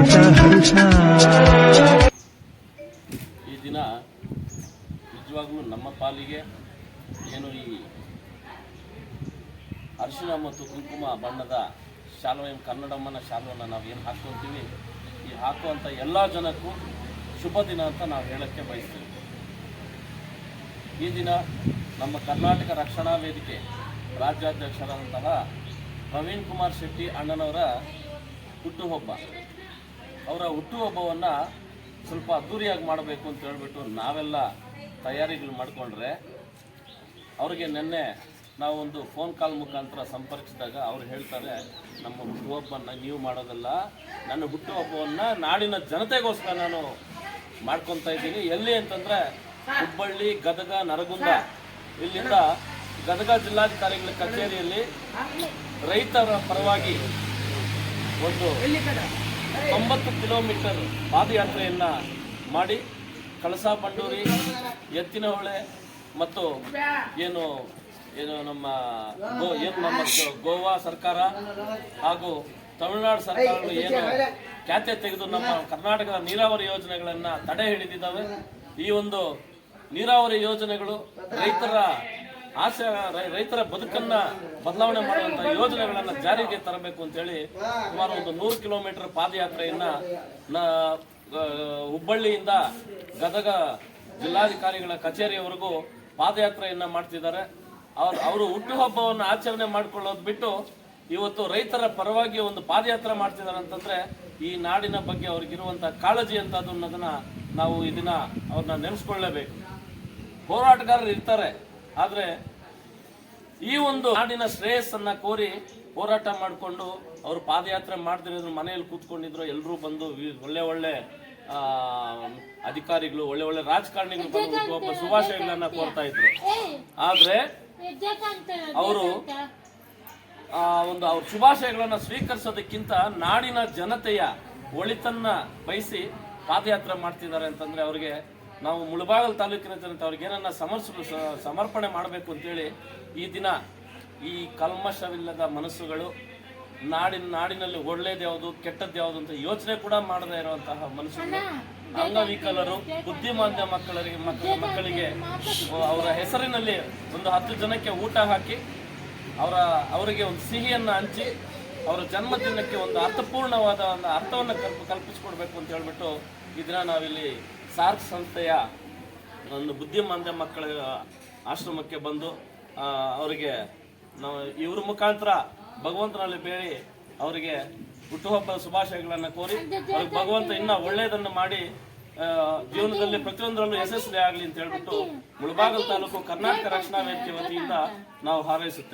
ಈ ದಿನ ನಿಜವಾಗ್ಲೂ ನಮ್ಮ ಪಾಲಿಗೆ ಏನು ಈ ಅರಿಶಿನ ಮತ್ತು ಕುಂಕುಮ ಬಣ್ಣದ ಶಾಲುವ ಕನ್ನಡಮ್ಮನ ಶಾಲುವನ್ನು ನಾವು ಏನು ಹಾಕ್ಕೊತೀವಿ, ಈ ಹಾಕುವಂಥ ಎಲ್ಲ ಜನಕ್ಕೂ ಶುಭ ದಿನ ಅಂತ ನಾವು ಹೇಳಕ್ಕೆ ಬಯಸ್ತೀವಿ. ಈ ದಿನ ನಮ್ಮ ಕರ್ನಾಟಕ ರಕ್ಷಣಾ ವೇದಿಕೆ ರಾಜ್ಯಾಧ್ಯಕ್ಷರಾದಂತಹ ಪ್ರವೀಣ್ ಕುಮಾರ್ ಶೆಟ್ಟಿ ಅಣ್ಣನವರ ಹುಟ್ಟುಹಬ್ಬ. ಅವರ ಹುಟ್ಟುಹಬ್ಬವನ್ನು ಸ್ವಲ್ಪ ಅದ್ದೂರಿಯಾಗಿ ಮಾಡಬೇಕು ಅಂತ ಹೇಳಿಬಿಟ್ಟು ನಾವೆಲ್ಲ ತಯಾರಿಗಳು ಮಾಡಿಕೊಂಡ್ರೆ ಅವರಿಗೆ ನಿನ್ನೆ ನಾವೊಂದು ಫೋನ್ ಕಾಲ್ ಮುಖಾಂತರ ಸಂಪರ್ಕಿಸಿದಾಗ ಅವ್ರು ಹೇಳ್ತಾರೆ, ನಮ್ಮ ಹುಟ್ಟುಹಬ್ಬನ ನೀವು ಮಾಡೋದಲ್ಲ, ನನ್ನ ಹುಟ್ಟುಹಬ್ಬವನ್ನು ನಾಡಿನ ಜನತೆಗೋಸ್ಕರ ನಾನು ಮಾಡ್ಕೊತಾ ಇದ್ದೀನಿ. ಎಲ್ಲಿ ಅಂತಂದರೆ ಹುಬ್ಬಳ್ಳಿ, ಗದಗ, ನರಗುಂದ ಇಲ್ಲಿಂದ ಗದಗ ಜಿಲ್ಲಾಧಿಕಾರಿಗಳ ಕಚೇರಿಯಲ್ಲಿ ರೈತರ ಪರವಾಗಿ ಒಂದು ತೊಂಬತ್ತು ಕಿಲೋಮೀಟರ್ ಪಾದಯಾತ್ರೆಯನ್ನು ಮಾಡಿ ಕಳಸಾ ಬಂಡೂರಿ ಎತ್ತಿನಹೊಳೆ ಮತ್ತು ಏನು ಏನು ನಮ್ಮ ಗೋ, ಏನು ನಮ್ಮ ಗೋವಾ ಸರ್ಕಾರ ಹಾಗೂ ತಮಿಳುನಾಡು ಸರ್ಕಾರಗಳು ಏನು ಖ್ಯಾತೆ ತೆಗೆದು ನಮ್ಮ ಕರ್ನಾಟಕದ ನೀರಾವರಿ ಯೋಜನೆಗಳನ್ನು ತಡೆ ಹಿಡಿದಿದ್ದಾವೆ. ಈ ಒಂದು ನೀರಾವರಿ ಯೋಜನೆಗಳು ರೈತರ ಆಸೆ ರೈತರ ಬದುಕನ್ನ ಬದಲಾವಣೆ ಮಾಡುವಂತ ಯೋಜನೆಗಳನ್ನ ಜಾರಿಗೆ ತರಬೇಕು ಅಂತೇಳಿ ಸುಮಾರು ಒಂದು ನೂರು ಕಿಲೋಮೀಟರ್ ಪಾದಯಾತ್ರೆಯನ್ನ ಹುಬ್ಬಳ್ಳಿಯಿಂದ ಗದಗ ಜಿಲ್ಲಾಧಿಕಾರಿಗಳ ಕಚೇರಿಯವರೆಗೂ ಪಾದಯಾತ್ರೆಯನ್ನ ಮಾಡ್ತಿದ್ದಾರೆ. ಅವ್ರು, ಅವರು ಹುಟ್ಟುಹಬ್ಬವನ್ನು ಆಚರಣೆ ಮಾಡಿಕೊಳ್ಳೋದು ಬಿಟ್ಟು ಇವತ್ತು ರೈತರ ಪರವಾಗಿ ಒಂದು ಪಾದಯಾತ್ರೆ ಮಾಡ್ತಿದ್ದಾರೆ ಅಂತಂದ್ರೆ ಈ ನಾಡಿನ ಬಗ್ಗೆ ಅವ್ರಿಗಿರುವಂತಹ ಕಾಳಜಿ ಅಂತ ಅನ್ನೋದನ್ನ ನಾವು ಇದನ್ನ ದಿನ ಅವ್ರನ್ನ ನೆನೆಸ್ಕೊಳ್ಳೇಬೇಕು. ಹೋರಾಟಗಾರರು ಇರ್ತಾರೆ. ಆದ್ರೆ ಈ ಒಂದು ನಾಡಿನ ಶ್ರೇಯಸ್ಸನ್ನ ಕೋರಿ ಹೋರಾಟ ಮಾಡಿಕೊಂಡು ಅವರು ಪಾದಯಾತ್ರೆ ಮಾಡ್ತಿರೋದ್ರ ಮನೆಯಲ್ಲಿ ಕೂತ್ಕೊಂಡಿದ್ರು ಎಲ್ಲರೂ ಬಂದು ಒಳ್ಳೆ ಒಳ್ಳೆ ಅಧಿಕಾರಿಗಳು ಒಳ್ಳೆ ಒಳ್ಳೆ ರಾಜಕಾರಣಿಗಳು ಬಂದು ಒಬ್ಬ ಶುಭಾಶಯಗಳನ್ನ ಕೋರ್ತಾ ಇದ್ರು. ಆದ್ರೆ ಅವರು ಆ ಒಂದು ಅವ್ರ ಶುಭಾಶಯಗಳನ್ನ ಸ್ವೀಕರಿಸೋದಕ್ಕಿಂತ ನಾಡಿನ ಜನತೆಯ ಒಳಿತನ್ನ ಬಯಸಿ ಪಾದಯಾತ್ರೆ ಮಾಡ್ತಿದ್ದಾರೆ ಅಂತಂದ್ರೆ ಅವರಿಗೆ ನಾವು ಮುಳಬಾಗಲ್ ತಾಲೂಕಿನ ಜನತೆ ಅವ್ರಿಗೆ ಏನನ್ನ ಸಮರ್ಸ ಸಮರ್ಪಣೆ ಮಾಡಬೇಕು ಅಂತೇಳಿ ಈ ದಿನ ಈ ಕಲ್ಮಶವಿಲ್ಲದ ಮನಸ್ಸುಗಳು ನಾಡಿನ ನಾಡಿನಲ್ಲಿ ಒಳ್ಳೇದು ಯಾವುದು ಕೆಟ್ಟದ್ದು ಯಾವುದು ಅಂತ ಯೋಚನೆ ಕೂಡ ಮಾಡದೇ ಇರುವಂತಹ ಮನಸ್ಸುಗಳು ಅಂಗವಿಕಲರು ಬುದ್ಧಿಮಾಂದ್ಯ ಮಕ್ಕಳಿಗೆ ಮಕ್ಕಳ ಮಕ್ಕಳಿಗೆ ಅವರ ಹೆಸರಿನಲ್ಲಿ ಒಂದು ಹತ್ತು ಜನಕ್ಕೆ ಊಟ ಹಾಕಿ ಅವರ ಅವರಿಗೆ ಒಂದು ಸಿಹಿಯನ್ನು ಹಂಚಿ ಅವರ ಜನ್ಮದಿನಕ್ಕೆ ಒಂದು ಅರ್ಥಪೂರ್ಣವಾದ ಒಂದು ಅರ್ಥವನ್ನು ಕಲ್ಪ ಕಲ್ಪಿಸಿಕೊಡ್ಬೇಕು ಅಂತ ಹೇಳ್ಬಿಟ್ಟು ಈ ದಿನ ನಾವಿಲ್ಲಿ ಸಾರ್ಕ್ ಸಂಸ್ಥೆಯ ಒಂದು ಬುದ್ಧಿಮಾಂದ್ಯ ಮಕ್ಕಳ ಆಶ್ರಮಕ್ಕೆ ಬಂದು ಅವರಿಗೆ ನಾವು ಇವ್ರ ಮುಖಾಂತರ ಭಗವಂತನಲ್ಲಿ ಬೇಡಿ ಅವರಿಗೆ ಹುಟ್ಟುಹಬ್ಬದ ಶುಭಾಶಯಗಳನ್ನು ಕೋರಿ, ಅವ್ರಿಗೆ ಭಗವಂತ ಇನ್ನ ಒಳ್ಳೆಯದನ್ನು ಮಾಡಿ ಜೀವನದಲ್ಲಿ ಪ್ರತಿಯೊಂದರಲ್ಲೂ ಯಶಸ್ವಿ ಆಗಲಿ ಅಂತ ಹೇಳ್ಬಿಟ್ಟು ಮುಳಬಾಗಲ್ ತಾಲೂಕು ಕರ್ನಾಟಕ ರಕ್ಷಣಾ ವೇದಿಕೆ ವತಿಯಿಂದ ನಾವು ಹಾರೈಸುತ್ತೇವೆ.